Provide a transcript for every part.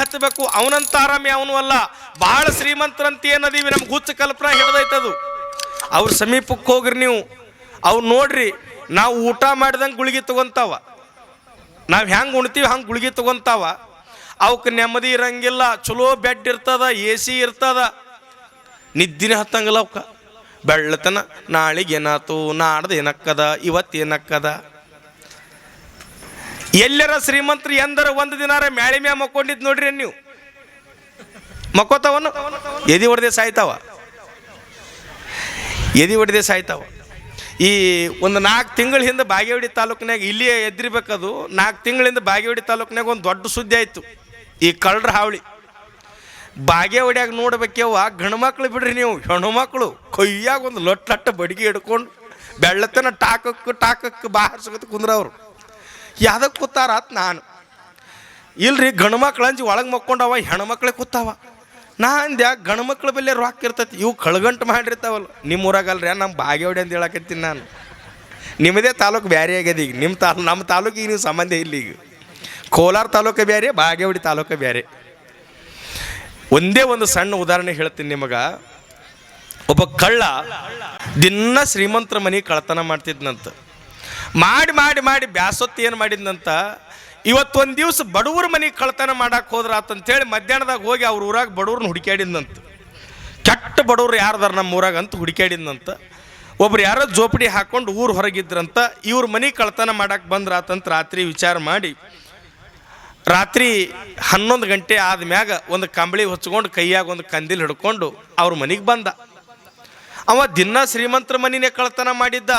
ಹಚ್ಚಬೇಕು. ಅವನಂತ ಆರಾಮಿ, ಅವನು ಅಲ್ಲ. ಬಹಳ ಶ್ರೀಮಂತರಂತ ಏನದೀವಿ ನಮ್ಗೆ ಹುಚ್ಚ ಕಲ್ಪನಾ ಹಿಡ್ದೈತದು ಅವ್ರ ಸಮೀಪಕ್ಕೆ ಹೋಗ್ರಿ ನೀವು. ಅವ್ರು ನೋಡ್ರಿ, ನಾವು ಊಟ ಮಾಡ್ದಂಗೆ ಗುಳಿಗೆ ತಗೊಂತಾವ. ನಾವು ಹೆಂಗೆ ಉಣ್ತೀವಿ, ಹಂಗೆ ಗುಳಿಗೆ ತಗೊಂತಾವ. ಅವಕ್ಕೆ ನೆಮ್ಮದಿ ಇರಂಗಿಲ್ಲ. ಚಲೋ ಬೆಡ್ ಇರ್ತದ, ಎ ಸಿ ಇರ್ತದ. ನಿದ್ದಿನ ಹತ್ತಂಗಿಲ್ಲ ಅವಕ್ಕ. ಬೆಳ್ಳತನ ನಾಳೆಗೆ ಏನಾಯ್ತು ನಾಡ್ದು ಏನಕ್ಕದ ಇವತ್ತು ಏನಕ್ಕದ ಎಲ್ಲರ ಶ್ರೀಮಂತರು ಎಂದರ ಒಂದು ದಿನಾರ ಮ್ಯಾಳಿ ಮ್ಯಾ ಮಕ್ಕೊಂಡಿದ್ ನೋಡ್ರಿ ನೀವು. ಮಕ್ಕೋತಾವನು? ಎದಿ ಹೊಡೆದೇ ಸಾಯ್ತಾವ. ಎದಿ ಹೊಡೆದೇ ಸಾಯ್ತಾವ. ಈ ಒಂದು ನಾಲ್ಕು ತಿಂಗಳ ಹಿಂದೆ ಬಾಗೇವಾಡಿ ತಾಲೂಕಿನಾಗ ಇಲ್ಲಿಯೇ ಎದ್ರಿಬೇಕದು, ನಾಲ್ಕು ತಿಂಗಳಿಂದ ಬಾಗೇವಾಡಿ ತಾಲೂಕಿನಾಗ ಒಂದು ದೊಡ್ಡ ಸುದ್ದಿ ಆಯಿತು. ಈ ಕಳ್ಳರ ಹಾವಳಿ. ಬಾಗೇವಾಡಿಯಾಗ ನೋಡ್ಬೇಕೇವ ಗಂಡು ಬಿಡ್ರಿ ನೀವು, ಹೆಣ್ಣು ಮಕ್ಕಳು ಕೈಯಾಗ ಒಂದು ಲೊಟ್ಟ ಲಟ್ಟ ಬಡಿಗೆ ಹಿಡ್ಕೊಂಡು ಬೆಳ್ಳತನ ಟಾಕಕ್ಕೆ ಟಾಕಕ್ಕೆ ಬಾರ್ಸಕತ್ ಕುಂದ್ರವ್ರು. ಯಾವ್ದಕ್ಕೆ ಕೂತಾರ ಅಂತ ನಾನು. ಇಲ್ರಿ ಗಂಡು ಮಕ್ಳು ಅಂಜಿ ಒಳಗೆ ಮಕ್ಕೊಂಡವ ಹೆಣ್ಮಕ್ಳೇ ಕೂತಾವ. ನಾ ಅಂದ್ಯಾ, ಗಂಡು ಮಕ್ಳ ಬಲ್ಲಿ ರೊಕ್ಕ ಇರ್ತೈತಿ. ಇವು ಕಳ್ಗಂಟು ಮಾಡಿರ್ತಾವಲ್ಲ. ನಿಮ್ಮ ಊರಾಗಲ್ರಿ ನಮ್ಮ ಬಾಗೇವಡಿ ಅಂತ ಹೇಳಕತ್ತೀನಿ ನಾನು. ನಿಮ್ಮದೇ ತಾಲೂಕು ಬ್ಯಾರೆ ಆಗ್ಯದ ಈಗ. ನಿಮ್ಮ ತಾಲೂ ನಮ್ಮ ತಾಲೂಕಿಗೆ ನೀವು ಸಂಬಂಧ ಇಲ್ಲ ಈಗ. ಕೋಲಾರ ತಾಲೂಕು ಬೇರೆ ಬಾಗೇವಡಿ ತಾಲೂಕು ಬೇರೆ ಒಂದೇ ಒಂದು ಸಣ್ಣ ಉದಾಹರಣೆ ಹೇಳ್ತೀನಿ ನಿಮಗೆ. ಒಬ್ಬ ಕಳ್ಳ ದಿನ ಶ್ರೀಮಂತರ ಮನೆ ಕಳ್ತನ ಮಾಡ್ತಿದ್ನಂತ. ಮಾಡಿ ಮಾಡಿ ಮಾಡಿ ಬ್ಯಾಸೊತ್ತು ಏನು ಮಾಡಿದ್ನಂತ, ಇವತ್ತೊಂದು ದಿವಸ ಬಡವ್ರ ಮನೆಗೆ ಕಳ್ತನ ಮಾಡಕ್ಕೆ ಹೋದ್ರ ಆತಂತೇಳಿ ಮಧ್ಯಾಹ್ನದಾಗ ಹೋಗಿ ಅವ್ರ ಊರಾಗ ಬಡವ್ರನ್ನ ಹುಡುಕ್ಯಾಡಿದ್ನಂತ. ಕೆಟ್ಟ ಬಡವ್ರು ಯಾರ್ದಾರ ನಮ್ಮ ಊರಾಗ ಅಂತ ಹುಡುಕ್ಯಾಡಿದ್ನಂತ. ಒಬ್ರು ಯಾರೋ ಜೋಪಡಿ ಹಾಕೊಂಡು ಊರು ಹೊರಗಿದ್ರಂತ, ಇವ್ರ ಮನೆ ಕಳ್ತನ ಮಾಡಕ್ಕೆ ಬಂದ್ರ ಆತಂತ ರಾತ್ರಿ ವಿಚಾರ ಮಾಡಿ, ರಾತ್ರಿ ಹನ್ನೊಂದು ಗಂಟೆ ಆದ್ಮ್ಯಾಗ ಒಂದು ಕಂಬಳಿ ಹೊಚ್ಕೊಂಡು ಕೈಯಾಗ ಒಂದು ಕಂದಿಲ್ ಹಿಡ್ಕೊಂಡು ಅವ್ರ ಮನೆಗೆ ಬಂದ. ಅವ ದಿನ ಶ್ರೀಮಂತರ ಮನೆಯೇ ಕಳ್ತನ ಮಾಡಿದ್ದ.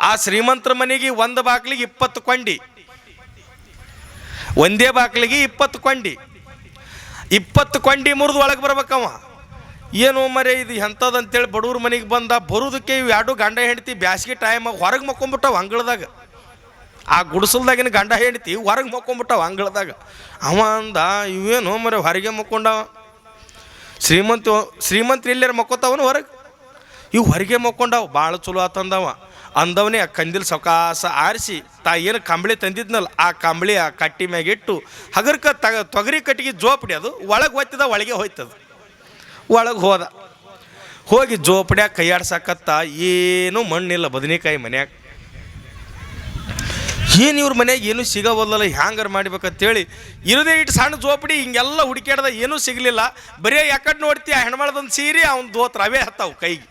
ಆ ಶ್ರೀಮಂತರ ಮನೆಗೆ ಒಂದು ಬಾಕ್ಲಿಗೆ ಇಪ್ಪತ್ತು ಕೊಂಡಿ. ಒಂದೇ ಬಾಕ್ಲಿಗೆ ಇಪ್ಪತ್ತು ಕೊಂಡಿ. ಇಪ್ಪತ್ತು ಕೊಂಡಿ ಮುರಿದು ಒಳಗೆ ಬರ್ಬೇಕವ. ಏನು ಮರೆ ಇದು ಎಂಥದಂತೇಳಿ ಬಡವ್ರ ಮನೆಗೆ ಬಂದ ಬರೋದಕ್ಕೆ ಇವು ಎರಡು ಗಂಡ ಹೆಂಡತಿ ಬ್ಯಾಸಿಗೆ ಟೈಮ್ ಹೊರಗೆ ಮಕ್ಕೊಂಬಿಟ್ಟವು ಅಂಗಳದಾಗ. ಆ ಗುಡಿಸಲ್ದಾಗಿನ ಗಂಡ ಹೆಂಡತಿ ಹೊರಗೆ ಮಕ್ಕೊಂಬಿಟ್ಟವ ಅಂಗಳದಾಗ. ಅವ ಅಂದ, ಇವೇನು ಮರೆ ಹೊರಗೆ ಮಕ್ಕೊಂಡವ. ಶ್ರೀಮಂತ ಶ್ರೀಮಂತ ಎಲ್ಲಾರು ಮಕ್ಕೋತಾವನು ಹೊರಗೆ? ಇವು ಹೊರಗೆ ಮಕ್ಕೊಂಡವ ಭಾಳ ಚಲೋ ಆತಂದವ. ಅಂದವನೇ ಆ ಕಂದಿಲ್ ಸವಕಾಸ ಆರಿಸಿ ತಾ ಏನು ಕಂಬಳಿ ತಂದಿದ್ನಲ್ಲ, ಆ ಕಂಬಳಿ ಆ ಕಟ್ಟಿ ಮ್ಯಾಗಿಟ್ಟು ಹಗರ್ಕ ತಗ ತೊಗರಿ ಕಟ್ಟಿಗೆ ಜೋಪಡಿ ಅದು ಒಳಗೆ ಹೋಯ್ತದ ಒಳಗೆ ಹೋಯ್ತದ. ಒಳಗೆ ಹೋದ. ಹೋಗಿ ಜೋಪಡ್ಯಾಗ ಕೈಯಾಡ್ಸಕತ್ತ ಏನೂ ಮಣ್ಣಿಲ್ಲ ಬದನೆಕಾಯಿ ಮನ್ಯಾಗ. ಏನು ಇವ್ರ ಮನೆಯಾಗ ಏನೂ ಸಿಗವಲ್ಲಲ್ಲ ಹ್ಯಾಂಗಾರ ಮಾಡ್ಬೇಕಂತೇಳಿ ಇರದೇ ಇಟ್ಟು ಸಣ್ಣ ಜೋಪಡಿ ಹಿಂಗೆಲ್ಲ ಹುಡುಕ್ಯಾಡ್ದ ಏನೂ ಸಿಗಲಿಲ್ಲ. ಬರೀ ಯಾಕಡೆ ನೋಡ್ತಿ ಆ ಹೆಣ್ಮಳದೊಂದು ಸೀರೆ, ಅವ್ನು ದೋತ್ರ ಅವೇ ಹತ್ತಾವು ಕೈಗೆ.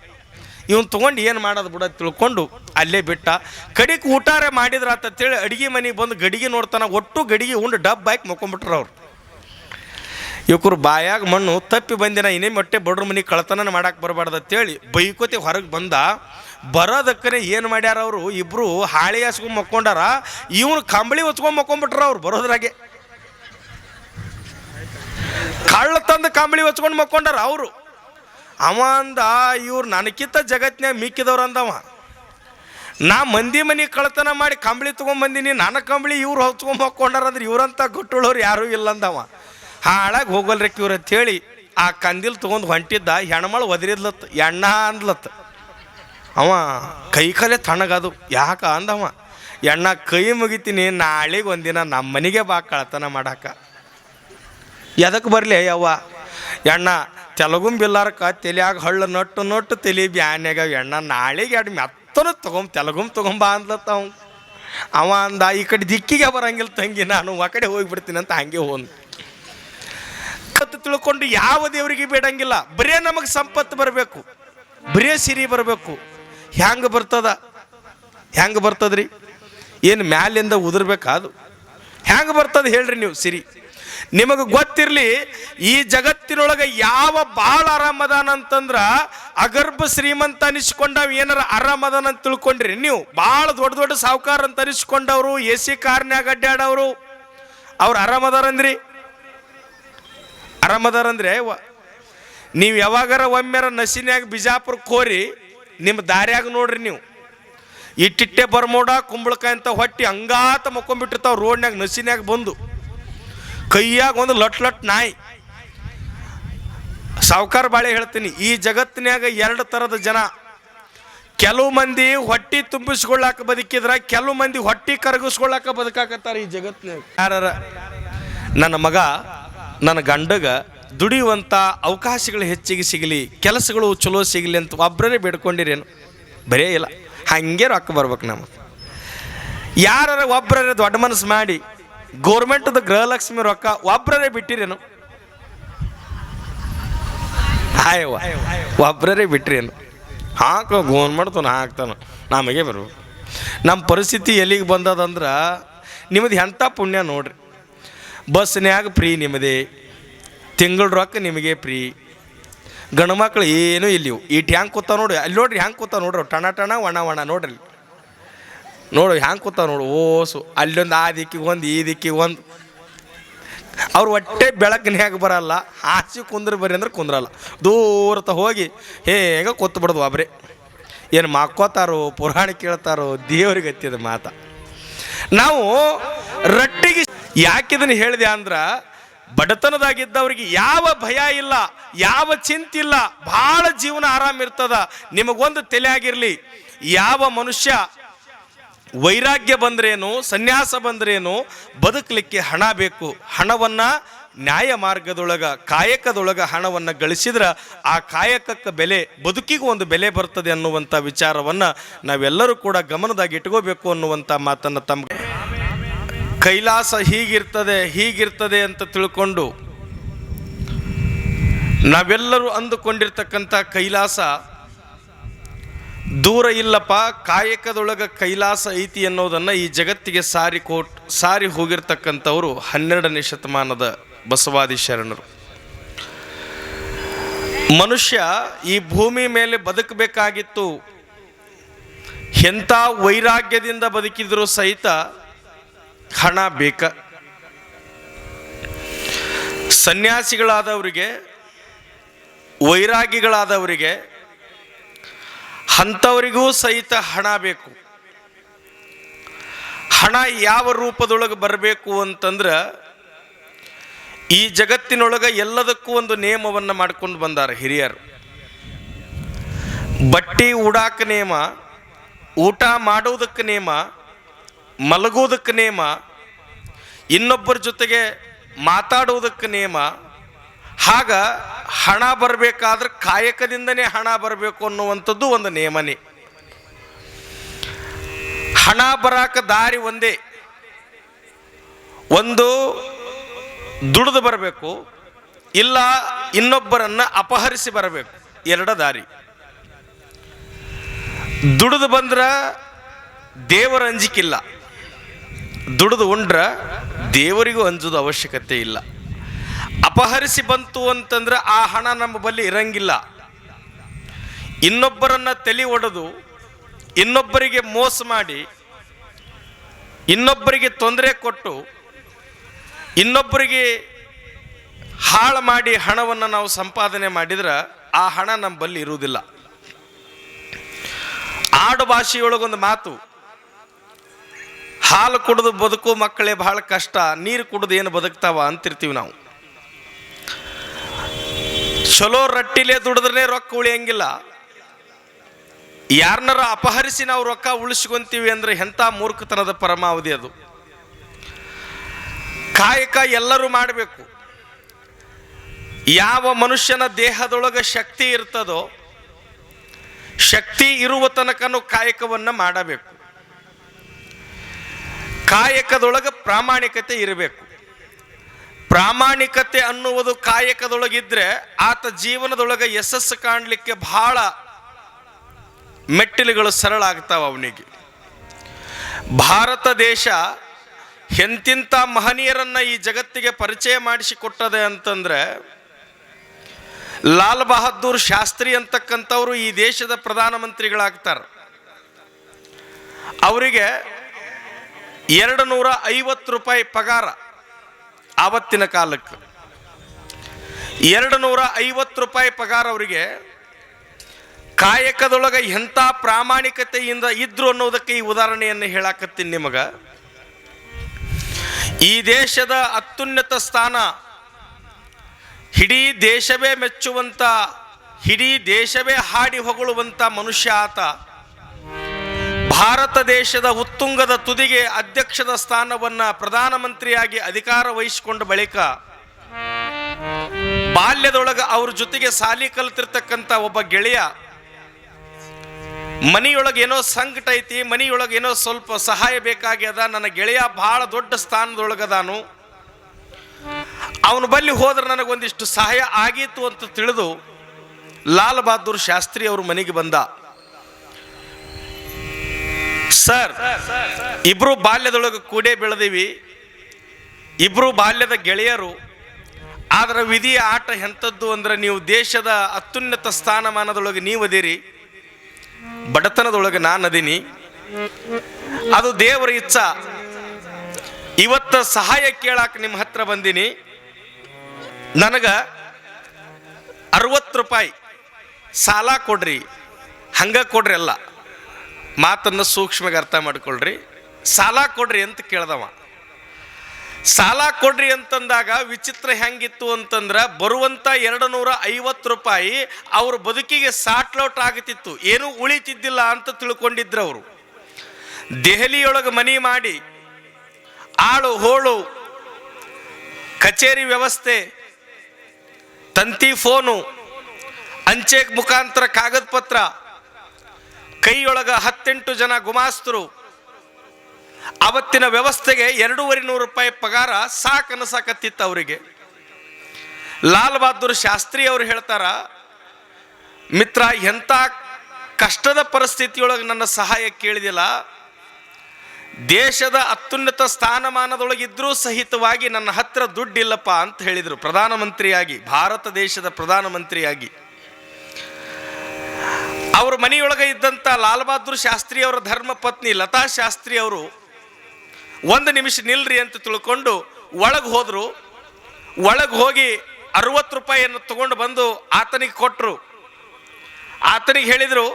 ಇವನ್ ತೊಗೊಂಡು ಏನು ಮಾಡೋದು ಬಿಡ ತಿಳ್ಕೊಂಡು ಅಲ್ಲೇ ಬಿಟ್ಟ. ಕಡಿಗೆ ಊಟಾರೆ ಮಾಡಿದ್ರ ಅಂತೇಳಿ ಅಡಿಗೆ ಮನೆಗೆ ಬಂದು ಗಡಿಗೆ ನೋಡ್ತಾನೆ ಒಟ್ಟು ಗಡಿಗೆ ಉಂಡು ಡಬ್ ಹಾಕಿ ಮಕ್ಕೊಂಬಿಟ್ರು ಅವ್ರು. ಇವ್ರು ಬಾಯಾಗ ಮಣ್ಣು ತಪ್ಪಿ ಬಂದಿನ ಇನ್ನೇ ಮೊಟ್ಟೆ ಬಡ್ರ ಮನೆಗೆ ಕಳ್ತನ ಮಾಡಕ್ಕೆ ಬರಬಾರ್ದು ಅಂತೇಳಿ ಬೈಕೋತಿ ಹೊರಗೆ ಬಂದ. ಬರೋದಕ್ಕನೆ ಏನು ಮಾಡ್ಯಾರ ಅವರು? ಇಬ್ಬರು ಹಾಳೆ ಹಸ್ಕೊಂಡ್ ಮಕ್ಕೊಂಡಾರ, ಇವನು ಕಂಬಳಿ ಹೊಚ್ಕೊಂಡು ಮಕ್ಕೊಂಬಿಟ್ರ ಅವ್ರು ಬರೋದ್ರಾಗೆ. ಕಳ್ಳ ತಂದು ಕಂಬಳಿ ಹೊಚ್ಕೊಂಡು ಮಕ್ಕೊಂಡಾರ ಅವರು. ಅವ ಅಂದ ಇವ್ರು ನನಕಿಂತ ಜಗತ್ನ್ಯಾಗ ಮಿಕ್ಕಿದವ್ರು ಅಂದವ. ನಾ ಮಂದಿ ಮನೆ ಕಳ್ತನ ಮಾಡಿ ಕಂಬಳಿ ತೊಗೊಂಬಂದಿನಿ ನನ್ನ ಕಂಬಳಿ ಇವ್ರು ಹೊಚ್ಕೊಂಡ್ ಹೋಗ್ಕೊಂಡಾರಂದ್ರೆ ಇವ್ರಂತ ಗುಟ್ಟುಳವ್ರು ಯಾರೂ ಇಲ್ಲ ಅಂದವ ಹಾಳಾಗಿ ಹೋಗಲ್ರಕ್ಕೆ ಇವ್ರು ಅಂತೇಳಿ ಆ ಕಂದಿಲ್ ತೊಗೊಂಡು ಹೊಂಟಿದ್ದ ಹೆಣ್ಮಳು ಒದರಿದ್ಲತ್, ಎಣ್ಣ ಅಂದ್ಲತ್. ಅವ ಕೈ ಕಲೆ ತಣ್ಣಗದು, ಯಾಕ ಅಂದವ? ಎಣ್ಣ ಕೈ ಮುಗಿತೀನಿ, ನಾಳೆಗೆ ಒಂದಿನ ನಮ್ಮ ಮನೆಗೆ ಬಾ ಕಳ್ತನ ಮಾಡಾಕ. ಎದಕ್ಕೆ ಬರಲಿ ಯವ್ವ? ಎಣ್ಣ ತೆಲಗುಂಬಿಲ್ಲಾರಕ ತಲೆಯಾಗ ಹಳ್ಳ ನಟ್ಟು ನಟ್ಟು ತಲೆ ಬ್ಯಾನ್ಯಾಗ ಎಣ್ಣ ನಾಳೆಗೆ ಎರಡು ಮೆತ್ತನ ತಗೊಂಬ ತೆಲಗುಂಬ ತಗೊಂಬ ಅಂದ್ಲತ್ತ ಅವ ಅಂದ, ಈ ಕಡೆ ದಿಕ್ಕಿಗೆ ಬರಂಗಿಲ್ಲ ತಂಗಿ, ನಾನು ಆ ಕಡೆ ಹೋಗಿಬಿಡ್ತೀನಿ ಅಂತ ಹಂಗೆ ಹೋದ್ ಕತ್ತು ತಿಳ್ಕೊಂಡು ಯಾವ ದೇವರಿಗೆ ಬೇಡಂಗಿಲ್ಲ, ಬರೇ ನಮಗೆ ಸಂಪತ್ತು ಬರಬೇಕು, ಬರೇ ಸಿರಿ ಬರಬೇಕು. ಹೆಂಗೆ ಬರ್ತದ? ಹೆಂಗೆ ಬರ್ತದ್ರಿ? ಏನು ಮ್ಯಾಲಿಂದ ಉದುರ್ಬೇಕಾ ಅದು ಹ್ಯಾಂಗ ಬರ್ತದ ಹೇಳ್ರಿ ನೀವು ಸಿರಿ? ನಿಮಗೆ ಗೊತ್ತಿರಲಿ, ಈ ಜಗತ್ತಿನೊಳಗೆ ಯಾವ ಭಾಳ ಆರಾಮದಾನ ಅಂತಂದ್ರ ಅಗರ್ಭ ಶ್ರೀಮಂತ ಅನಿಸ್ಕೊಂಡವ್ ಏನಾರ ಆರಾಮದಾನ ಅಂತ ತಿಳ್ಕೊಂಡ್ರಿ ನೀವು. ಭಾಳ ದೊಡ್ಡ ದೊಡ್ಡ ಸಾವುಕಾರ ಅಂತ ಅನಿಸ್ಕೊಂಡವ್ರು, ಎ ಸಿ ಕಾರ್ನ್ಯಾಗ ಅಡ್ಡಾಡವ್ರು ಅವ್ರು ಆರಾಮದಾರಂದ್ರಿ ಆರಾಮದಾರಂದ್ರೆ ನೀವು ಯಾವಾಗಾರ ಒಮ್ಮೆರ ನಸಿನ್ಯಾಗ ಬಿಜಾಪುರ ಕೋರಿ ನಿಮ್ಮ ದಾರ್ಯಾಗ ನೋಡ್ರಿ ನೀವು. ಇಟ್ಟಿಟ್ಟೆ ಬರ್ಮೋಡ, ಕುಂಬಳಕಾಯಿ ಅಂತ ಹೊಟ್ಟಿ ಹಂಗಾತ ಮಕ್ಕೊಂಬಿಟ್ಟಿರ್ತಾವ ರೋಡ್ನ್ಯಾಗ, ನಸಿನ್ಯಾಗ ಬಂದು. ಕೈಯಾಗ ಒಂದು ಲಟ್ ಲಟ್ ನಾಯಿ. ಸಾವುಕಾರ ಬಾಳೆ ಹೇಳ್ತೀನಿ, ಈ ಜಗತ್ತಿನ್ಯಾಗ ಎರಡು ಥರದ ಜನ. ಕೆಲವು ಮಂದಿ ಹೊಟ್ಟಿ ತುಂಬಿಸ್ಕೊಳ್ಳಾಕ ಬದುಕಿದ್ರ, ಕೆಲವು ಮಂದಿ ಹೊಟ್ಟಿ ಕರಗಿಸ್ಕೊಳ್ಳಾಕ ಬದುಕಾಕತ್ತಾರ ಈ ಜಗತ್ತಿನಾಗ ಯಾರ ನನ್ನ ಮಗ, ನನ್ನ ಗಂಡಗ ದುಡಿಯುವಂಥ ಅವಕಾಶಗಳು ಹೆಚ್ಚಿಗೆ ಸಿಗಲಿ, ಕೆಲಸಗಳು ಚಲೋ ಸಿಗಲಿ ಅಂತ ಒಬ್ಬರೇ ಬೇಡ್ಕೊಂಡಿರೇನು? ಬರೇ ಇಲ್ಲ, ಹಾಗೆ ರೊಕ್ಕ ಬರ್ಬೇಕು ನಮಗೆ. ಯಾರ ಒಬ್ಬರೇ ದೊಡ್ಡ ಮನಸ್ಸು ಮಾಡಿ ಗೋರ್ಮೆಂಟ್ದ ಗೃಹಲಕ್ಷ್ಮಿ ರೊಕ್ಕ ಒಬ್ಬರೇ ಬಿಟ್ಟಿರೇನು? ಆಯವ್ವ ಒಬ್ಬರೇ ಬಿಟ್ರೇನು ಹಾಕೋ ಗೋರ್ಮೆಂಟ್ ನಾ ಹಾಕ್ತಾನ. ನಮಗೆ ಬರು. ನಮ್ಮ ಪರಿಸ್ಥಿತಿ ಎಲ್ಲಿಗೆ ಬಂದದಂದ್ರೆ ನಿಮ್ಮದು ಎಂಥ ಪುಣ್ಯ ನೋಡ್ರಿ. ಬಸ್ನ್ಯಾಗ ಫ್ರೀ ನಿಮ್ಮದೇ ತಿಂಗಳ ರೊಕ್ಕ ನಿಮಗೆ ಫ್ರೀ ಗಂಡು ಮಕ್ಳು ಏನೂ ಇಲ್ಲಿವು ಈಟ್ ಹ್ಯಾಂಗೆ ಕೂತ ನೋಡಿ ಅಲ್ಲಿ ನೋಡ್ರಿ, ಹ್ಯಾಂಗೆ ಕೂತ ನೋಡ್ರಿ. ಟಣ ಟಣ, ಒಣ ಒಣ ನೋಡ್ರಿ ನೋಡು, ಹ್ಯಾಂಗೆ ಕೂತ ನೋಡು, ಓಸು. ಅಲ್ಲೊಂದು ಆ ದಿಕ್ಕಿಗೆ ಒಂದು, ಈ ದಿಕ್ಕಿಗೆ ಒಂದು. ಅವ್ರು ಹೊಟ್ಟೆ ಬೆಳಕಿನ್ಯಾಗ ಬರಲ್ಲ, ಹಾಸಿ ಕುಂದ್ರ ಬರ್ರಿ ಅಂದ್ರೆ ಕುಂದ್ರಲ್ಲ. ದೂರತ ಹೋಗಿ ಹೇಗೆ ಕೂತ್ ಬಿಡ್ದು ಏನು ಮಾಕೋತಾರೋ ಪುರಾಣ ಕೇಳ್ತಾರೋ, ದೇವ್ರಿಗೆ ಹತ್ತಿದ ಮಾತ. ನಾವು ರಟ್ಟಿಗೆ ಯಾಕಿದನ್ನು ಹೇಳಿದೆ ಅಂದ್ರೆ, ಬಡತನದಾಗಿದ್ದವ್ರಿಗೆ ಯಾವ ಭಯ ಇಲ್ಲ, ಯಾವ ಚಿಂತಿಲ್ಲ ಭಾಳ ಜೀವನ ಆರಾಮ ಇರ್ತದ, ನಿಮಗೊಂದು ತಲೆ ಆಗಿರಲಿ. ಯಾವ ಮನುಷ್ಯ ವೈರಾಗ್ಯ ಬಂದ್ರೇನು, ಸನ್ಯಾಸ ಬಂದ್ರೇನು, ಬದುಕಲಿಕ್ಕೆ ಹಣ ಬೇಕು. ಹಣವನ್ನು ನ್ಯಾಯ ಮಾರ್ಗದೊಳಗ, ಕಾಯಕದೊಳಗ ಹಣವನ್ನು ಗಳಿಸಿದ್ರೆ ಆ ಕಾಯಕಕ್ಕೆ ಬೆಲೆ, ಬದುಕಿಗೂ ಒಂದು ಬೆಲೆ ಬರ್ತದೆ ಅನ್ನುವಂಥ ವಿಚಾರವನ್ನು ನಾವೆಲ್ಲರೂ ಕೂಡ ಗಮನದಾಗಿ ಇಟ್ಕೋಬೇಕು ಅನ್ನುವಂಥ ಮಾತನ್ನು ತಮ್ಮ ಕೈಲಾಸ ಹೀಗಿರ್ತದೆ ಹೀಗಿರ್ತದೆ ಅಂತ ತಿಳ್ಕೊಂಡು ನಾವೆಲ್ಲರೂ ಅಂದುಕೊಂಡಿರ್ತಕ್ಕಂಥ ಕೈಲಾಸ ದೂರ ಇಲ್ಲಪ್ಪ, ಕಾಯಕದೊಳಗ ಕೈಲಾಸ ಐತಿ ಅನ್ನೋದನ್ನು ಈ ಜಗತ್ತಿಗೆ ಸಾರಿ ಕೋಟ್, ಸಾರಿ ಹೋಗಿರ್ತಕ್ಕಂಥವರು ಹನ್ನೆರಡನೇ ಶತಮಾನದ ಬಸವಾದಿ ಶರಣರು. ಮನುಷ್ಯ ಈ ಭೂಮಿ ಮೇಲೆ ಬದುಕಬೇಕಾಗಿತ್ತು. ಎಂಥ ವೈರಾಗ್ಯದಿಂದ ಬದುಕಿದ್ರು ಸಹಿತ ಹಣ ಬೇಕ. ಸನ್ಯಾಸಿಗಳಾದವರಿಗೆ, ವೈರಾಗಿಗಳಾದವರಿಗೆ ಅಂಥವರಿಗೂ ಸಹಿತ ಹಣ ಬೇಕು. ಹಣ ಯಾವ ರೂಪದೊಳಗೆ ಬರಬೇಕು ಅಂತಂದ್ರೆ ಈ ಜಗತ್ತಿನೊಳಗೆ ಎಲ್ಲದಕ್ಕೂ ಒಂದು ನಿಯಮವನ್ನು ಮಾಡ್ಕೊಂಡು ಬಂದಾರ ಹಿರಿಯರು. ಬಟ್ಟಿ ಉಡಾಕ ನಿಯಮ ಊಟ ಮಾಡೋದಕ್ಕೆ ನಿಯಮ ಮಲಗೋದಕ್ಕೆ ನಿಯಮ ಇನ್ನೊಬ್ಬರ ಜೊತೆಗೆ ಮಾತಾಡುವುದಕ್ಕೆ ನೇಮ ಆಗ ಹಣ ಬರಬೇಕಾದ್ರೆ ಕಾಯಕದಿಂದನೇ ಹಣ ಬರಬೇಕು ಅನ್ನುವಂಥದ್ದು ಒಂದು ನಿಯಮನೆ ಹಣ ಬರಾಕ ದಾರಿ ಒಂದೇ. ಒಂದು ದುಡಿದು ಬರಬೇಕು, ಇಲ್ಲ ಇನ್ನೊಬ್ಬರನ್ನ ಅಪಹರಿಸಿ ಬರಬೇಕು, ಎರಡ ದಾರಿ. ದುಡಿದು ಬಂದ್ರ ದೇವರ ಅಂಜಿಕಿಲ್ಲ ದುಡಿದು ಉಂಡ್ರ ದೇವರಿಗೂ ಅಂಜೋದು ಅವಶ್ಯಕತೆ ಇಲ್ಲ. ಅಪಹರಿಸಿ ಬಂತು ಅಂತಂದ್ರೆ ಆ ಹಣ ನಮ್ಮ ಬಳಿ ಇರಂಗಿಲ್ಲ. ಇನ್ನೊಬ್ಬರನ್ನ ತಲೆ ಒಡೆದು ಇನ್ನೊಬ್ಬರಿಗೆ ಮೋಸ ಮಾಡಿ, ಇನ್ನೊಬ್ಬರಿಗೆ ತೊಂದರೆ ಕೊಟ್ಟು, ಇನ್ನೊಬ್ಬರಿಗೆ ಹಾಳು ಮಾಡಿ ಹಣವನ್ನು ನಾವು ಸಂಪಾದನೆ ಮಾಡಿದ್ರೆ ಆ ಹಣ ನಮ್ಮ ಬಳಿ ಇರುವುದಿಲ್ಲ. ಆಡು ಭಾಷೆಯೊಳಗೊಂದು ಮಾತು, ಹಾಲು ಕುಡಿದು ಬದುಕು ಮಕ್ಕಳೇ ಬಹಳ ಕಷ್ಟ, ನೀರು ಕುಡಿದು ಏನು ಬದುಕ್ತಾವ ಅಂತಿರ್ತೀವಿ ನಾವು. ಚಲೋ ರಟ್ಟಿಲೆ ದುಡಿದ್ರೆ ರೊಕ್ಕ ಉಳಿಯಂಗಿಲ್ಲ. ಯಾರನ್ನಾರ ಅಪಹರಿಸಿ ನಾವು ರೊಕ್ಕ ಉಳಿಸ್ಕೊಂತೀವಿ ಅಂದ್ರೆ ಎಂಥ ಮೂರ್ಖತನದ ಪರಮಾವಧಿ ಅದು. ಕಾಯಕ ಎಲ್ಲರೂ ಮಾಡಬೇಕು. ಯಾವ ಮನುಷ್ಯನ ದೇಹದೊಳಗೆ ಶಕ್ತಿ ಇರ್ತದೋ, ಶಕ್ತಿ ಇರುವ ತನಕನೂ ಕಾಯಕವನ್ನು ಮಾಡಬೇಕು. ಕಾಯಕದೊಳಗೆ ಪ್ರಾಮಾಣಿಕತೆ ಇರಬೇಕು. ಪ್ರಾಮಾಣಿಕತೆ ಅನ್ನುವುದು ಕಾಯಕದೊಳಗಿದ್ರೆ ಆತ ಜೀವನದೊಳಗೆ ಯಶಸ್ಸು ಕಾಣಲಿಕ್ಕೆ ಬಹಳ ಮೆಟ್ಟಿಲುಗಳು ಸರಳ ಆಗ್ತಾವ ಅವನಿಗೆ. ಭಾರತ ದೇಶ ಎಂತಿಂಥ ಮಹನೀಯರನ್ನ ಈ ಜಗತ್ತಿಗೆ ಪರಿಚಯ ಮಾಡಿಸಿಕೊಟ್ಟದೆ ಅಂತಂದ್ರೆ ಲಾಲ್ ಬಹದ್ದೂರ್ ಶಾಸ್ತ್ರಿ ಅಂತಕ್ಕಂಥವ್ರು ಈ ದೇಶದ ಪ್ರಧಾನಮಂತ್ರಿಗಳಾಗ್ತಾರೆ. ಅವರಿಗೆ ಎರಡು ನೂರ ಐವತ್ತು ರೂಪಾಯಿ ಪಗಾರ. ಆವತ್ತಿನ ಕಾಲಕ್ಕೆ. ಎರಡು ನೂರ ಐವತ್ತು ರೂಪಾಯಿ ಪಗಾರ ಅವರಿಗೆ ಕಾಯಕದೊಳಗೆ ಎಂಥ ಪ್ರಾಮಾಣಿಕತೆಯಿಂದ ಇದ್ರು ಅನ್ನೋದಕ್ಕೆ ಈ ಉದಾಹರಣೆಯನ್ನು ಹೇಳಾಕತ್ತೀನಿ ನಿಮಗೆ. ಈ ದೇಶದ ಅತ್ಯುನ್ನತ ಸ್ಥಾನ ಇಡೀ ದೇಶವೇ ಮೆಚ್ಚುವಂಥ ಇಡೀ ದೇಶವೇ ಹಾಡಿ ಹೊಗಳುವಂಥ ಮನುಷ್ಯ ಆತ. ಭಾರತ ದೇಶದ ಉತ್ತುಂಗದ ತುದಿಗೆ ಅಧ್ಯಕ್ಷದ ಸ್ಥಾನವನ್ನು ಪ್ರಧಾನಮಂತ್ರಿಯಾಗಿ ಅಧಿಕಾರ ವಹಿಸಿಕೊಂಡ ಬಳಿಕ ಬಾಲ್ಯದೊಳಗ ಅವ್ರ ಜೊತೆಗೆ ಸಾಲಿ ಕಲ್ತಿರ್ತಕ್ಕಂಥ ಒಬ್ಬ ಗೆಳೆಯ ಮನಿಯೊಳಗೆ ಏನೋ ಸಂಕಟ ಐತಿ, ಮನಿಯೊಳಗೆ ಏನೋ ಸ್ವಲ್ಪ ಸಹಾಯ ಬೇಕಾಗ್ಯದ, ನನ್ನ ಗೆಳೆಯ ಬಹಳ ದೊಡ್ಡ ಸ್ಥಾನದೊಳಗದಾನು. ಅವನು ಬಲ್ಲಿ ಹೋದ್ರೆ ನನಗೊಂದಿಷ್ಟು ಸಹಾಯ ಆಗಿತ್ತು ಅಂತ ತಿಳಿದು ಲಾಲ್ ಬಹದ್ದೂರ್ ಶಾಸ್ತ್ರಿ ಅವ್ರ ಮನೆಗೆ ಬಂದ. ಸರ್, ಇಬ್ರು ಬಾಲ್ಯದೊಳಗೆ ಕೂಡೇ ಬೆಳೆದಿವಿ. ಇಬ್ರು ಬಾಲ್ಯದ ಗೆಳೆಯರು. ಆದ್ರೆ ವಿಧಿಯ ಆಟ ಎಂಥದ್ದು ಅಂದ್ರೆ ನೀವು ದೇಶದ ಅತ್ಯುನ್ನತ ಸ್ಥಾನಮಾನದೊಳಗೆ ನೀವು ಅದಿರಿ. ಬಡತನದೊಳಗೆ ನಾನು ಅದೀನಿ. ಅದು ದೇವರ ಇಚ್ಛ. ಇವತ್ತ ಸಹಾಯ ಕೇಳಾಕ ನಿಮ್ಮ ಹತ್ರ ಬಂದೀನಿ. ನನಗೆ ಅರವತ್ತು ರೂಪಾಯಿ ಸಾಲ ಕೊಡ್ರಿ. ಹಂಗ ಕೊಡ್ರಿ ಅಲ್ಲ. ಮಾತನ್ನು ಸೂಕ್ಷ್ಮವಾಗಿ ಅರ್ಥ ಮಾಡ್ಕೊಳ್ರಿ. ಸಾಲ ಕೊಡ್ರಿ ಅಂತ ಕೇಳ್ದವ. ಸಾಲ ಕೊಡ್ರಿ ಅಂತಂದಾಗ ವಿಚಿತ್ರ ಹೆಂಗಿತ್ತು ಅಂತಂದ್ರ ಬರುವಂತ ಎರಡು ನೂರ ಐವತ್ತು ರೂಪಾಯಿ ಅವ್ರ ಬದುಕಿಗೆ ಸಾಟ್ಲೌಟ್ ಆಗುತ್ತಿತ್ತು ಏನೂ ಉಳಿತಿದ್ದಿಲ್ಲ ಅಂತ ತಿಳ್ಕೊಂಡಿದ್ರು ಅವರು. ದೆಹಲಿಯೊಳಗೆ ಮನಿ ಮಾಡಿ, ಆಳು, ಹೋಳು, ಕಚೇರಿ ವ್ಯವಸ್ಥೆ, ತಂತಿ, ಫೋನು ಅಂಚೆ ಮುಖಾಂತರ ಕಾಗದ ಪತ್ರ ಕೈಯೊಳಗ ಹತ್ತೆಂಟು ಜನ ಗುಮಾಸ್ತರು. ಅವತ್ತಿನ ವ್ಯವಸ್ಥೆಗೆ ಎರಡೂವರೆ ನೂರು ರೂಪಾಯಿ ಪಗಾರ ಸಾಕನ್ನಿಸಾಕತ್ತಿತ್ತು ಅವರಿಗೆ. ಲಾಲ್ ಬಹದ್ದೂರ್ ಶಾಸ್ತ್ರಿ ಅವರು ಹೇಳ್ತಾರ, ಮಿತ್ರ ಎಂಥ ಕಷ್ಟದ ಪರಿಸ್ಥಿತಿಯೊಳಗೆ ನನ್ನ ಸಹಾಯ ಕೇಳಿದಿಲ್ಲ. ದೇಶದ ಅತ್ಯುನ್ನತ ಸ್ಥಾನಮಾನದೊಳಗಿದ್ರೂ ಸಹಿತವಾಗಿ ನನ್ನ ಹತ್ರ ದುಡ್ಡಿಲ್ಲಪ್ಪ ಅಂತ ಹೇಳಿದರು ಪ್ರಧಾನಮಂತ್ರಿಯಾಗಿ, ಭಾರತ ದೇಶದ ಪ್ರಧಾನಮಂತ್ರಿಯಾಗಿ. ಅವ್ರ ಮನೆಯೊಳಗೆ ಇದ್ದಂಥ ಲಾಲ್ ಬಹದ್ದೂರ್ ಶಾಸ್ತ್ರಿ ಅವರ ಧರ್ಮ ಪತ್ನಿ ಲತಾ ಶಾಸ್ತ್ರಿ ಅವರು ಒಂದು ನಿಮಿಷ ನಿಲ್ರಿ ಅಂತ ತಿಳ್ಕೊಂಡು ಒಳಗೆ ಹೋದರು. ಒಳಗೆ ಹೋಗಿ ಅರವತ್ತು ರೂಪಾಯಿಯನ್ನು ತಗೊಂಡು ಬಂದು ಆತನಿಗೆ ಕೊಟ್ಟರು ಆತನಿಗೆ ಹೇಳಿದರು,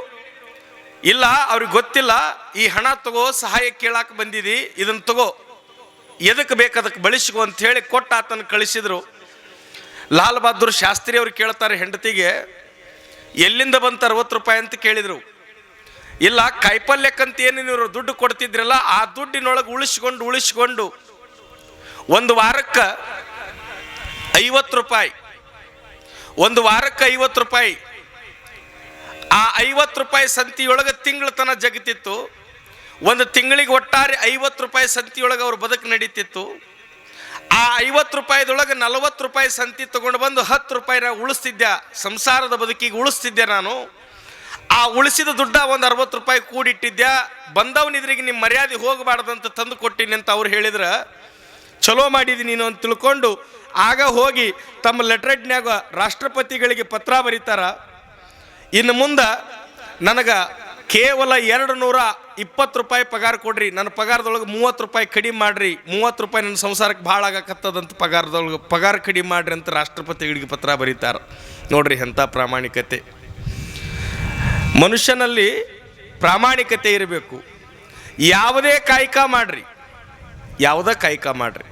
ಇಲ್ಲ, ಅವ್ರಿಗೆ ಗೊತ್ತಿಲ್ಲ, ಈ ಹಣ ತಗೋ, ಸಹಾಯ ಕೇಳಾಕ ಬಂದಿದಿ ಇದನ್ನು ತಗೋ. ಎದಕ್ಕೆ ಬೇಕು ಅದಕ್ಕೆ ಬಳಸಿಕೊ ಅಂತ ಹೇಳಿ ಕೊಟ್ಟು ಆತನ ಕಳಿಸಿದ್ರು. ಲಾಲ್ ಬಹದ್ದೂರ್ ಶಾಸ್ತ್ರಿ ಅವ್ರು ಕೇಳ್ತಾರೆ ಹೆಂಡತಿಗೆ ಎಲ್ಲಿಂದ ಬಂತು ಅರವತ್ತು ರೂಪಾಯಿ ಅಂತ ಕೇಳಿದರು. ಇಲ್ಲ ಕಾಯಿಪಲ್ಯಕ್ಕಂತ ಏನು ನೀವು ದುಡ್ಡು ಕೊಡ್ತಿದ್ರಲ್ಲ, ಆ ದುಡ್ಡಿನೊಳಗೆ ಉಳಿಸ್ಕೊಂಡು ಉಳಿಸ್ಕೊಂಡು ಒಂದು ವಾರಕ್ಕೆ ಐವತ್ತು ರೂಪಾಯಿ. ಒಂದು ವಾರಕ್ಕೆ ಐವತ್ತು ರೂಪಾಯಿ. ಆ ಐವತ್ತು ರೂಪಾಯಿ ಸಂತಿಯೊಳಗೆ ತಿಂಗಳ ತನ ಜಗತಿತ್ತು. ಒಂದು ತಿಂಗಳಿಗೆ ಒಟ್ಟಾರೆ ಐವತ್ತು ರೂಪಾಯಿ ಸಂತಿಯೊಳಗೆ ಅವ್ರ ಬದುಕು ನಡೀತಿತ್ತು. ಆ ಐವತ್ತು ರೂಪಾಯಿದೊಳಗೆ ನಲವತ್ತು ರೂಪಾಯಿ ಸಂತಿ ತಗೊಂಡು ಬಂದು ಹತ್ತು ರೂಪಾಯಿನ ಉಳಿಸ್ತಿದ್ದೆ ಸಂಸಾರದ ಬದುಕಿಗೆ ಉಳಿಸ್ತಿದ್ದೆ ನಾನು? ಆ ಉಳಿಸಿದ ದುಡ್ಡ ಒಂದು ಅರವತ್ತು ರೂಪಾಯಿ ಕೂಡಿಟ್ಟಿದ್ದೆ ಬಂದವನಿದ್ರಿಗೆ ನಿಮ್ಮ ಮರ್ಯಾದೆ ಹೋಗಬಾರ್ದಂತ ತಂದು ಕೊಟ್ಟಿನಿ ಅಂತ ಅವ್ರು ಹೇಳಿದ್ರೆ, ಚಲೋ ಮಾಡಿದಿ ನೀನು ಅಂತ ತಿಳ್ಕೊಂಡು ಆಗ ಹೋಗಿ ತಮ್ಮ ಲೆಟ್ರೆಡ್ನ್ಯಾಗ ರಾಷ್ಟ್ರಪತಿಗಳಿಗೆ ಪತ್ರ ಬರೀತಾರ. ಇನ್ನು ಮುಂದೆ ನನಗೆ ಕೇವಲ ಎರಡು ನೂರ ಇಪ್ಪತ್ತು ರೂಪಾಯಿ ಪಗಾರ ಕೊಡ್ರಿ. ನನ್ನ ಪಗಾರದೊಳಗೆ ಮೂವತ್ತು ರೂಪಾಯಿ ಕಡಿಮೆ ಮಾಡ್ರಿ. ಮೂವತ್ತು ರೂಪಾಯಿ ನನ್ನ ಸಂಸಾರಕ್ಕೆ ಭಾಳ ಆಗಕತ್ತದಂತ ಪಗಾರದೊಳಗೆ ಪಗಾರ ಕಡಿಮೆ ಮಾಡ್ರಿ ಅಂತ ರಾಷ್ಟ್ರಪತಿಗಳಿಗೆ ಪತ್ರ ಬರೀತಾರೆ. ನೋಡ್ರಿ ಎಂಥ ಪ್ರಾಮಾಣಿಕತೆ. ಮನುಷ್ಯನಲ್ಲಿ ಪ್ರಾಮಾಣಿಕತೆ ಇರಬೇಕು. ಯಾವುದೇ ಕಾಯಕ ಮಾಡ್ರಿ. ಯಾವುದೇ ಕಾಯಕ ಮಾಡ್ರಿ.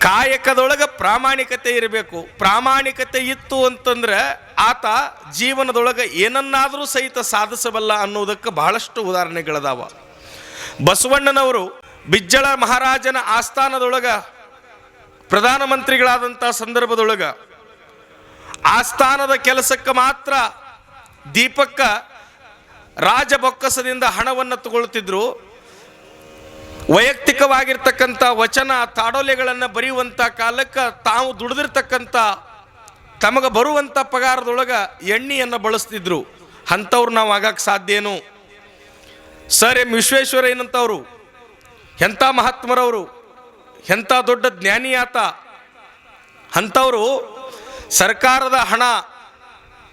ಕಾಯಕದೊಳಗೆ ಪ್ರಾಮಾಣಿಕತೆ ಇರಬೇಕು. ಪ್ರಾಮಾಣಿಕತೆ ಇತ್ತು ಅಂತಂದ್ರೆ ಆತ ಜೀವನದೊಳಗೆ ಏನನ್ನಾದರೂ ಸಹಿತ ಸಾಧಿಸಬಲ್ಲ ಅನ್ನೋದಕ್ಕೆ ಬಹಳಷ್ಟು ಉದಾಹರಣೆಗಳದಾವ. ಬಸವಣ್ಣನವರು ಬಿಜ್ಜಳ ಮಹಾರಾಜನ ಆಸ್ಥಾನದೊಳಗ ಪ್ರಧಾನಮಂತ್ರಿಗಳಾದಂಥ ಸಂದರ್ಭದೊಳಗ ಆಸ್ಥಾನದ ಕೆಲಸಕ್ಕೆ ಮಾತ್ರ ದೀಪಕ್ಕ ರಾಜಬೊಕ್ಕಸದಿಂದ ಹಣವನ್ನು ತಗೊಳ್ತಿದ್ರು. ವೈಯಕ್ತಿಕವಾಗಿರ್ತಕ್ಕಂಥ ವಚನ, ತಾಡೋಲೆಗಳನ್ನು ಬರೆಯುವಂಥ ಕಾಲಕ್ಕೆ ತಾವು ದುಡಿದಿರ್ತಕ್ಕಂಥ, ತಮಗೆ ಬರುವಂಥ ಪಗಾರದೊಳಗೆ ಎಣ್ಣೆಯನ್ನು ಬಳಸ್ತಿದ್ರು. ಅಂಥವ್ರು ನಾವು ಆಗಕ್ಕೆ ಸಾಧ್ಯೇನು? ಸರ್ ಎಂ ವಿಶ್ವೇಶ್ವರ ಏನಂತವ್ರು? ಎಂಥ ಮಹಾತ್ಮರವರು? ಎಂಥ ದೊಡ್ಡ ಜ್ಞಾನಿಯಾತ? ಅಂಥವರು ಸರ್ಕಾರದ ಹಣ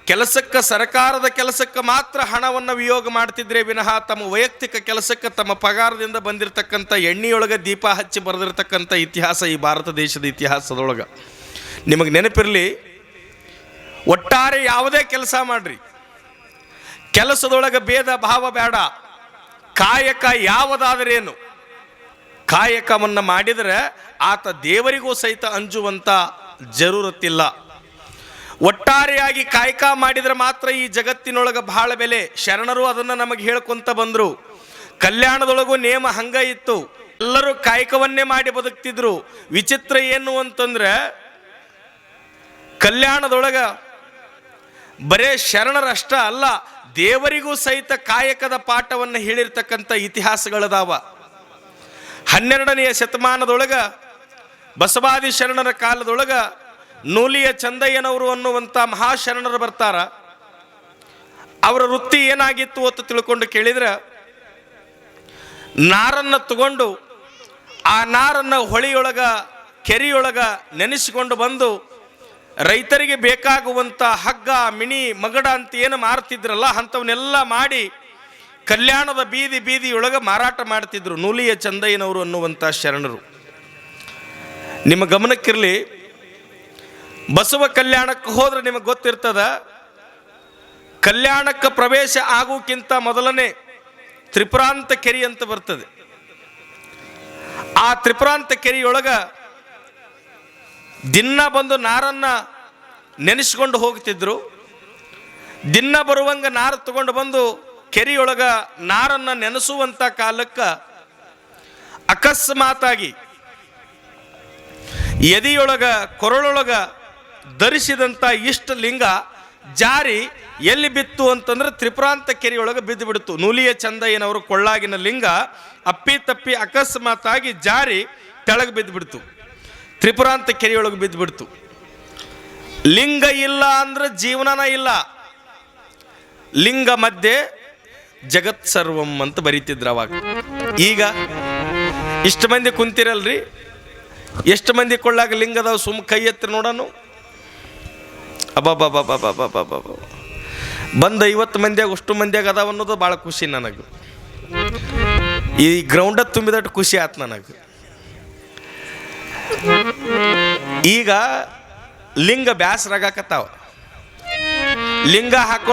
ಕೆಲಸಕ್ಕೆ ಸರ್ಕಾರದ ಕೆಲಸಕ್ಕೆ ಮಾತ್ರ ಹಣವನ್ನು ವಿಯೋಗ ಮಾಡ್ತಿದ್ರೆ ವಿನಃ ತಮ್ಮ ವೈಯಕ್ತಿಕ ಕೆಲಸಕ್ಕೆ ತಮ್ಮ ಪಗಾರದಿಂದ ಬಂದಿರತಕ್ಕಂಥ ಎಣ್ಣೆಯೊಳಗೆ ದೀಪ ಹಚ್ಚಿ ಬರೆದಿರ್ತಕ್ಕಂಥ ಇತಿಹಾಸ ಈ ಭಾರತ ದೇಶದ ಇತಿಹಾಸದೊಳಗೆ. ನಿಮಗೆ ನೆನಪಿರಲಿ, ಒಟ್ಟಾರೆ ಯಾವುದೇ ಕೆಲಸ ಮಾಡ್ರಿ. ಕೆಲಸದೊಳಗೆ ಭೇದ ಭಾವ ಬೇಡ ಕಾಯಕ ಯಾವುದಾದರೇನು? ಕಾಯಕವನ್ನು ಮಾಡಿದರೆ ಆತ ದೇವರಿಗೂ ಸಹಿತ ಅಂಜುವಂಥ ಜರೂರತ್ತಿಲ್ಲ. ಒಟ್ಟಾರೆಯಾಗಿ ಕಾಯಕ ಮಾಡಿದ್ರೆ ಮಾತ್ರ ಈ ಜಗತ್ತಿನೊಳಗೆ ಬಹಳ ಬೆಲೆ. ಶರಣರು ಅದನ್ನು ನಮಗೆ ಹೇಳ್ಕೊಂತ ಬಂದರು. ಕಲ್ಯಾಣದೊಳಗೂ ನೇಮ ಹಂಗ ಇತ್ತು. ಎಲ್ಲರೂ ಕಾಯಕವನ್ನೇ ಮಾಡಿ ಬದುಕ್ತಿದ್ರು. ವಿಚಿತ್ರ ಏನು ಅಂತಂದ್ರೆ, ಕಲ್ಯಾಣದೊಳಗ ಬರೇ ಶರಣರಷ್ಟ ಅಲ್ಲ, ದೇವರಿಗೂ ಸಹಿತ ಕಾಯಕದ ಪಾಠವನ್ನು ಹೇಳಿರ್ತಕ್ಕಂಥ ಇತಿಹಾಸಗಳದಾವ. ಹನ್ನೆರಡನೆಯ ಶತಮಾನದೊಳಗ ಬಸವಾದಿ ಶರಣರ ಕಾಲದೊಳಗ ನೂಲಿಯ ಚಂದಯ್ಯನವರು ಅನ್ನುವಂಥ ಮಹಾಶರಣರು ಬರ್ತಾರ. ಅವರ ವೃತ್ತಿ ಏನಾಗಿತ್ತು ಅಂತ ತಿಳ್ಕೊಂಡು ಕೇಳಿದ್ರೆ, ನಾರನ್ನು ತಗೊಂಡು ಆ ನಾರನ್ನು ಹೊಳಿಯೊಳಗ, ಕೆರೆಯೊಳಗ ನೆನೆಸಿಕೊಂಡು ಬಂದು ರೈತರಿಗೆ ಬೇಕಾಗುವಂಥ ಹಗ್ಗ, ಮಿಣಿ, ಮಗಡ ಅಂತ ಏನು ಮಾರ್ತಿದ್ರಲ್ಲ ಅಂಥವನ್ನೆಲ್ಲ ಮಾಡಿ ಕಲ್ಯಾಣದ ಬೀದಿ ಬೀದಿಯೊಳಗೆ ಮಾರಾಟ ಮಾಡ್ತಿದ್ರು ನೂಲಿಯ ಚಂದಯ್ಯನವರು ಅನ್ನುವಂಥ ಶರಣರು. ನಿಮ್ಮ ಗಮನಕ್ಕಿರಲಿ ಬಸವ ಕಲ್ಯಾಣಕ್ಕೆ ಹೋದ್ರೆ ನಿಮಗೆ ಗೊತ್ತಿರ್ತದ? ಕಲ್ಯಾಣಕ್ಕೆ ಪ್ರವೇಶ ಆಗೋಕ್ಕಿಂತ ಮೊದಲನೇ ತ್ರಿಪುರಾಂತ ಕೆರಿ ಅಂತ ಬರ್ತದೆ. ಆ ತ್ರಿಪುರಾಂತ ಕೆರಿಯೊಳಗ ದಿನ ಬಂದು ನಾರನ್ನ ನೆನೆಸ್ಕೊಂಡು ಹೋಗ್ತಿದ್ರು. ದಿನ ಬರುವಂಗ ನಾರು ತಗೊಂಡು ಬಂದು ಕೆರಿಯೊಳಗ ನಾರನ್ನ ನೆನೆಸುವಂತ ಕಾಲಕ್ಕೆ ಅಕಸ್ಮಾತಾಗಿ ಎದೆಯೊಳಗ ಕೊರಳೊಳಗ ಧರಿಸಿದಂಥ ಇಷ್ಟ ಲಿಂಗ ಜಾರಿ ಎಲ್ಲಿ ಬಿತ್ತು ಅಂತಂದ್ರೆ ತ್ರಿಪುರಾಂತ ಕೆರೆಯೊಳಗೆ ಬಿದ್ದು ಬಿಡ್ತು. ನೂಲಿಯ ಚಂದಯ್ಯನವರು ಕೊಳ್ಳಾಗಿನ ಲಿಂಗ ಅಪ್ಪಿ ತಪ್ಪಿ ಅಕಸ್ಮಾತಾಗಿ ಜಾರಿ ತೆಳಗೆ ಬಿದ್ದು ಬಿಡ್ತು. ತ್ರಿಪುರಾಂತ ಕೆರೆಯೊಳಗೆ ಬಿದ್ದು ಬಿಡ್ತು. ಲಿಂಗ ಇಲ್ಲ ಅಂದ್ರೆ ಜೀವನನ ಇಲ್ಲ. ಲಿಂಗ ಮಧ್ಯೆ ಜಗತ್ ಸರ್ವಂ ಅಂತ ಬರೀತಿದ್ರು ಅವಾಗ. ಈಗ ಇಷ್ಟು ಮಂದಿ ಕುಂತಿರಲ್ರಿ? ಎಷ್ಟು ಮಂದಿ ಕೊಳ್ಳಾಗ ಲಿಂಗದವ ಸುಮ್ ಕೈ ಎತ್ತಿ ನೋಡೋಣ ಬಂದ ಐವತ್ತು ಮಂದಿಯಾಗ ಅಷ್ಟು ಮಂದಿಯಾಗ ಅದಾವ ಅನ್ನೋದು ಭಾಳ ಖುಷಿ ನನಗೆ. ಈ ಗ್ರೌಂಡ ತುಂಬಿದಟ್ಟು ಖುಷಿ ಆಯ್ತು ನನಗೆ. ಈಗ ಲಿಂಗ ಬ್ಯಾಸರಾಗಕತ್ತಾವ ಲಿಂಗ ಹಾಕೊಂಡು